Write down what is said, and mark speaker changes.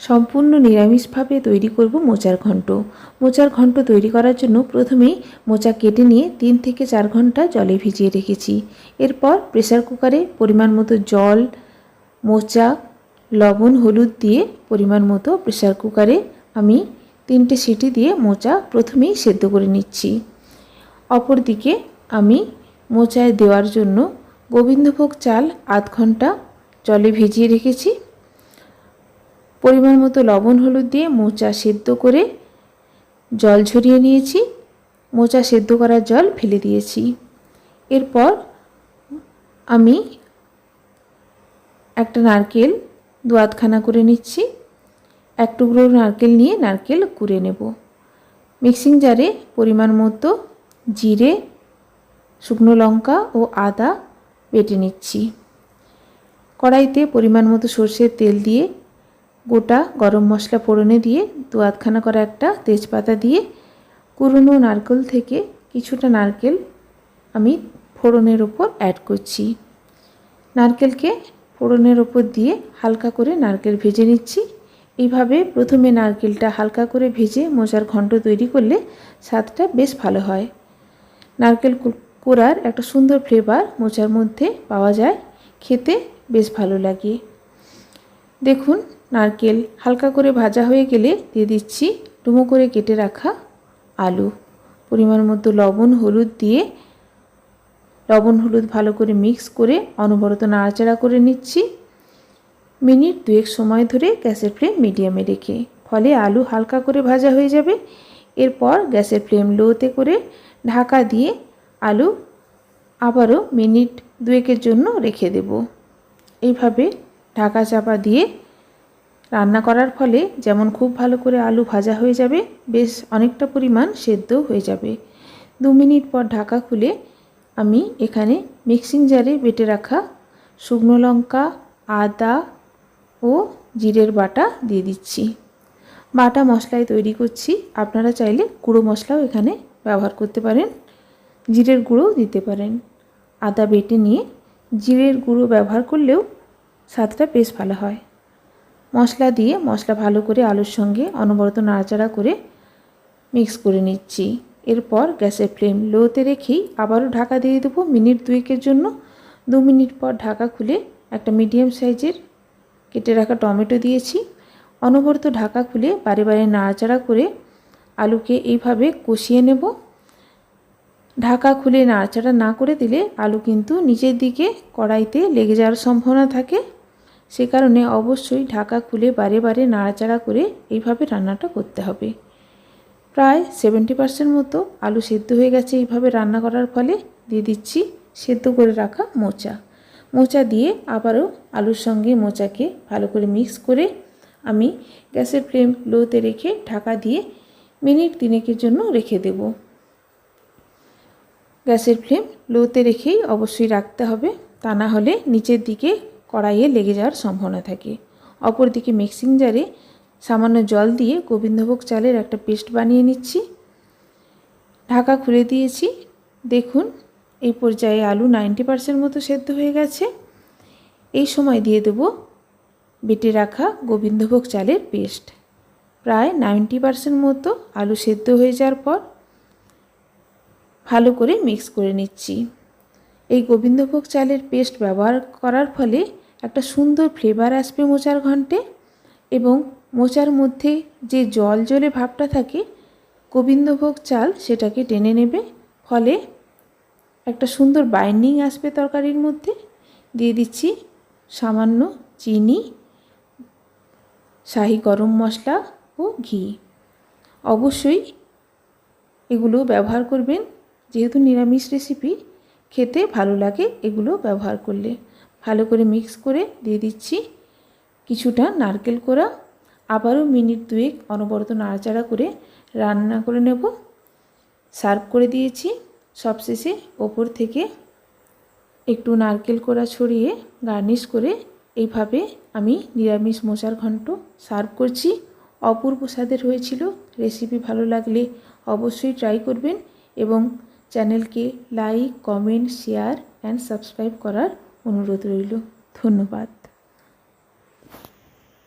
Speaker 1: সম্পূর্ণ নিরামিষভাবে তৈরি করব মোচার ঘন্ট। মোচার ঘন্ট তৈরি করার জন্য প্রথমেই মোচা কেটে নিয়ে তিন থেকে চার ঘণ্টা জলে ভিজিয়ে রেখেছি। এরপর প্রেসার কুকারে পরিমাণ মতো জল, মোচা, লবণ, হলুদ দিয়ে পরিমাণ মতো প্রেসার কুকারে আমি তিনটে সিটি দিয়ে মোচা প্রথমেই সেদ্ধ করে নিচ্ছি। অপরদিকে আমি মোচায় দেওয়ার জন্য গোবিন্দভোগ চাল আধ ঘণ্টা জলে ভিজিয়ে রেখেছি। পরিমাণ মতো লবণ, হলুদ দিয়ে মোচা সেদ্ধ করে জল ঝরিয়ে নিয়েছি। মোচা সেদ্ধ করার জল ফেলে দিয়েছি। এরপর আমি একটা নারকেল দু আধখানা করে নিচ্ছি। এক টুকরো নারকেল নিয়ে নারকেল কুড়ে নেব। মিক্সিং জারে পরিমাণ মতো জিরে, শুকনো লঙ্কা ও আদা বেটে নিচ্ছি। কড়াইতে পরিমাণ মতো সর্ষের তেল দিয়ে গোটা গরম মশলা ফোড়নে দিয়ে দু আধখানা করা একটা তেজপাতা দিয়ে কুড়নো নারকেল থেকে কিছুটা নারকেল আমি ফোড়নের ওপর অ্যাড করছি। নারকেলকে ফোড়নের ওপর দিয়ে হালকা করে নারকেল ভেজে নিচ্ছি। এইভাবে প্রথমে নারকেলটা হালকা করে ভেজে মোচার ঘন্ট তৈরি করলে স্বাদটা বেশ ভালো হয়। নারকেল কোড়ার একটা সুন্দর ফ্লেভার মোচার মধ্যে পাওয়া যায়। খেতে বেশ ভালো লাগে। দেখুন নারকেল হালকা করে ভাজা হয়ে গেলে দিয়ে দিচ্ছি ডুমো করে কেটে রাখা আলু। পরিমাণ মতো লবণ, হলুদ দিয়ে লবণ, হলুদ ভালো করে মিক্স করে অনবরত নাড়াচাড়া করে নিচ্ছি। মিনিট দুয়েক সময় ধরে গ্যাসের ফ্লেম মিডিয়ামে রেখে, ফলে আলু হালকা করে ভাজা হয়ে যাবে। এরপর গ্যাসের ফ্লেম লোতে করে ঢাকা দিয়ে আলু আবারও মিনিট দুয়েকের জন্য রেখে দেব। এইভাবে ঢাকা চাপা দিয়ে রান্না করার ফলে যেমন খুব ভালো করে আলু ভাজা হয়ে যাবে, বেশ অনেকটা পরিমাণ সেদ্ধ হয়ে যাবে। দু মিনিট পর ঢাকা খুলে আমি এখানে মিক্সিং জারে বেটে রাখা শুকনো লঙ্কা, আদা ও জিরের বাটা দিয়ে দিচ্ছি। বাটা মশলায় তৈরি করছি। আপনারা চাইলে গুঁড়ো মশলাও এখানে ব্যবহার করতে পারেন। জিরের গুঁড়ো দিতে পারেন। আদা বেটে নিয়ে জিরের গুঁড়ো ব্যবহার করলেও স্বাদটা বেশ ভালো হয়। মশলা দিয়ে মশলা ভালো করে আলুর সঙ্গে অনবরত নাড়াচাড়া করে মিক্স করে নিচ্ছি। এরপর গ্যাসের ফ্লেম লোতে রেখেই আবারও ঢাকা দিয়ে দেবো মিনিট দুয়েকের জন্য। দু মিনিট পর ঢাকা খুলে একটা মিডিয়াম সাইজের কেটে রাখা টমেটো দিয়েছি। অনবরত ঢাকা খুলে বারে বারে নাড়াচাড়া করে আলুকে এইভাবে কষিয়ে নেব। ঢাকা খুলে নাড়াচাড়া না করে দিলে আলু কিন্তু নিচের দিকে কড়াইতে লেগে যাওয়ার সম্ভাবনা থাকে। সে কারণে অবশ্যই ঢাকা খুলে বারে বারে নাড়াচাড়া করে এইভাবে রান্নাটা করতে হবে। প্রায় সেভেন্টি পার্সেন্ট মতো আলু সেদ্ধ হয়ে গেছে এইভাবে রান্না করার ফলে দিয়ে দিচ্ছি সেদ্ধ করে রাখা মোচা। মোচা দিয়ে আবারও আলুর সঙ্গে মোচাকে ভালো করে মিক্স করে আমি গ্যাসের ফ্লেম লোতে রেখে ঢাকা দিয়ে মিনিট তিনেকের জন্য রেখে দেব। গ্যাসের ফ্লেম লোতে রেখেই অবশ্যই রাখতে হবে। তা না হলে নিচের দিকে কড়াইয়ে লেগে যাওয়ার সম্ভাবনা থাকে। অপরদিকে মিক্সিং জারে সামান্য জল দিয়ে গোবিন্দভোগ চালের একটা পেস্ট বানিয়ে নিচ্ছি। ঢাকা খুলে দিয়েছি। দেখুন, এই পর্যায়ে আলু নাইনটি পার্সেন্ট মতো সেদ্ধ হয়ে গেছে। এই সময় দিয়ে দেব বেটে রাখা গোবিন্দভোগ চালের পেস্ট। প্রায় নাইনটি পার্সেন্ট মতো আলু সেদ্ধ হয়ে যাওয়ার পর ভালো করে মিক্স করে নিচ্ছি। এই গোবিন্দভোগ চালের পেস্ট ব্যবহার করার ফলে একটা সুন্দর ফ্লেভার আসবে মোচার ঘন্টে এবং মোচার মধ্যে যে জল জলে ভাবটা থাকে, গোবিন্দভোগ চাল সেটাকে টেনে নেবে। ফলে একটা সুন্দর বাইন্ডিং আসবে তরকারির মধ্যে। দিয়ে দিচ্ছি সামান্য চিনি, শাহি গরম মশলা ও ঘি। অবশ্যই এগুলো ব্যবহার করবেন। যেহেতু নিরামিষ রেসিপি খেতে ভালো লাগে এগুলো ব্যবহার করলে। ভালো করে মিক্স করে দিয়ে দিচ্ছি কিছুটা নারকেল কোড়া। আবারও মিনিট দুয়েক অনবরত নাড়াচাড়া করে রান্না করে নেব। সার্ভ করে দিয়েছি। সবশেষে ওপর থেকে একটু নারকেল কোড়া ছড়িয়ে গার্নিশ করে এইভাবে আমি নিরামিষ মশার ঘন্ট সার্ভ করছি। অপূর্ব স্বাদের হয়েছিল। রেসিপি ভালো লাগলে অবশ্যই ট্রাই করবেন এবং চ্যানেলকে like comment share and subscribe করার অনুরোধ রইল। ধন্যবাদ।